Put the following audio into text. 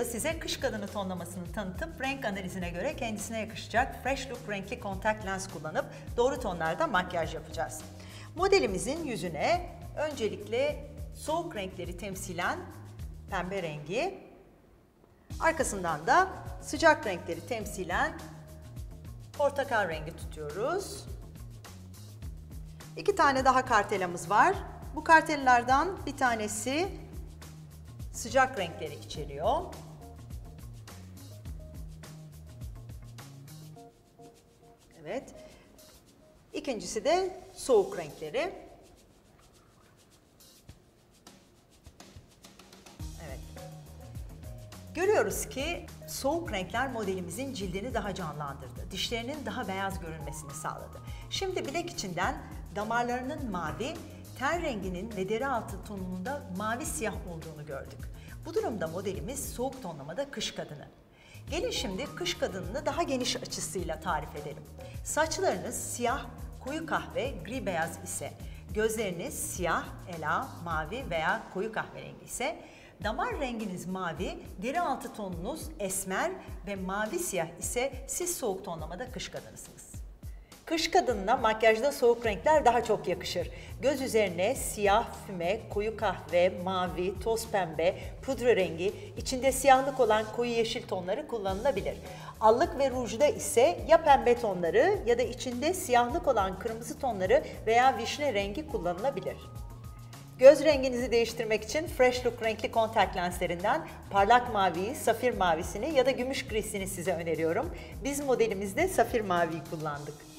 videoda size kış kadını tonlamasını tanıtıp renk analizine göre kendisine yakışacak Fresh Look renkli kontak lens kullanıp doğru tonlarda makyaj yapacağız. Modelimizin yüzüne öncelikle soğuk renkleri temsilen pembe rengi, arkasından da sıcak renkleri temsilen portakal rengi tutuyoruz. İki tane daha kartelamız var. Bu kartellerden bir tanesi sıcak renkleri içeriyor. Evet. İkincisi de soğuk renkleri. Evet. Görüyoruz ki soğuk renkler modelimizin cildini daha canlandırdı. Dişlerinin daha beyaz görünmesini sağladı. Şimdi bilek içinden damarlarının mavi, ten renginin ve deri altı tonunda mavi siyah olduğunu gördük. Bu durumda modelimiz soğuk tonlamada kış kadını. Gelin şimdi kış kadınını daha geniş açısıyla tarif edelim. Saçlarınız siyah, koyu kahve, gri beyaz ise, gözleriniz siyah, ela, mavi veya koyu kahverengi ise, damar renginiz mavi, deri altı tonunuz esmer ve mavi siyah ise siz soğuk tonlamada kış kadınısınız. Kış kadınına makyajda soğuk renkler daha çok yakışır. Göz üzerine siyah, füme, koyu kahve, mavi, toz pembe, pudra rengi, içinde siyahlık olan koyu yeşil tonları kullanılabilir. Allık ve rujda ise ya pembe tonları ya da içinde siyahlık olan kırmızı tonları veya vişne rengi kullanılabilir. Göz renginizi değiştirmek için Fresh Look renkli kontak lenslerinden parlak maviyi, safir mavisini ya da gümüş grisini size öneriyorum. Biz modelimizde safir maviyi kullandık.